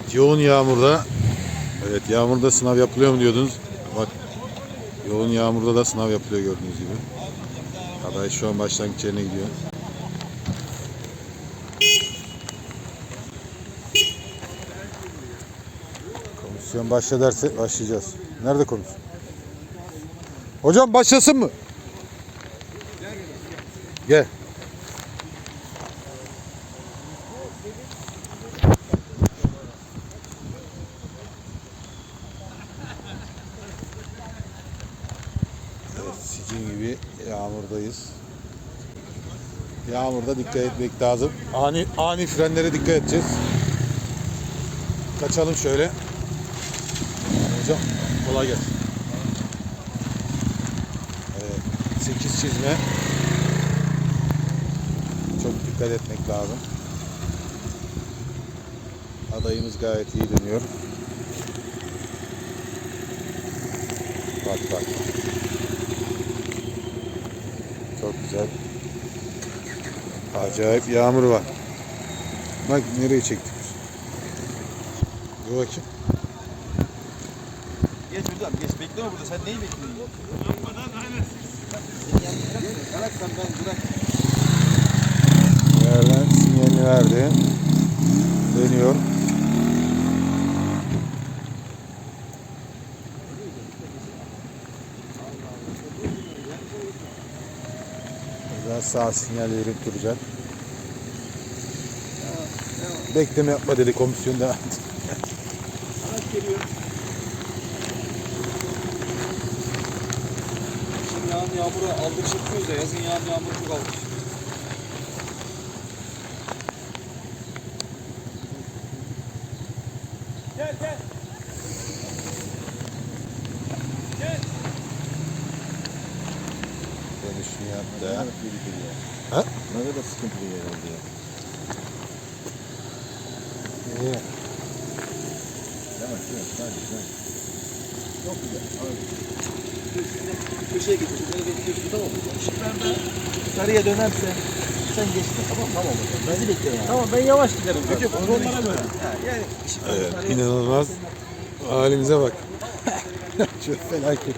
Evet yoğun yağmurda Evet yağmurda sınav yapılıyor mu diyordunuz. Bak yoğun yağmurda da sınav yapılıyor gördüğünüz gibi. Aday şu an başlangıç yerine gidiyor. Komisyon başla derse başlayacağız. Nerede komisyon? Hocam başlasın mı? Gel. Sizin gibi yağmurdayız. Yağmurda dikkat etmek lazım. Ani ani frenlere dikkat edeceğiz. Kaçalım şöyle. Hocam kolay gelsin. Evet, 8 çizme. Çok dikkat etmek lazım. Adayımız gayet iyi dönüyor. Bak bak. Çok güzel. Acayip yağmur var. Bak nereye çektik biz. Dur bakayım. Geç hocam geç bekleme burada sen neyi bekliyorsun? Bırak sen ben bırak. Yerden sinyalini verdi. Dönüyor. Buradan sağ sinyal verip duracak. Bekleme yapma dedi komisyon devam et. Araç geliyor. Şimdi yağan yağmuru aldık çıkmıyoruz da yazın yağan yağmuru çok aldık. Gel gel. Dönüşünü yaptı. Ha? Ha? Ne kadar sıkıntılı yer oldu ya. İyi. Yavaş yavaş hadi hadi. Çok güzel. Köşeye getir. Köşeye getir. Tamam mı? Şimdi ben de yukarıya dönerse sen geçme tamam tamam hocam. Bizi bekle yani. Tamam ben yavaş giderim. Peki onlara göre. Yani şimdi Evet, inanılmaz. Halimize bak. Çok felaket.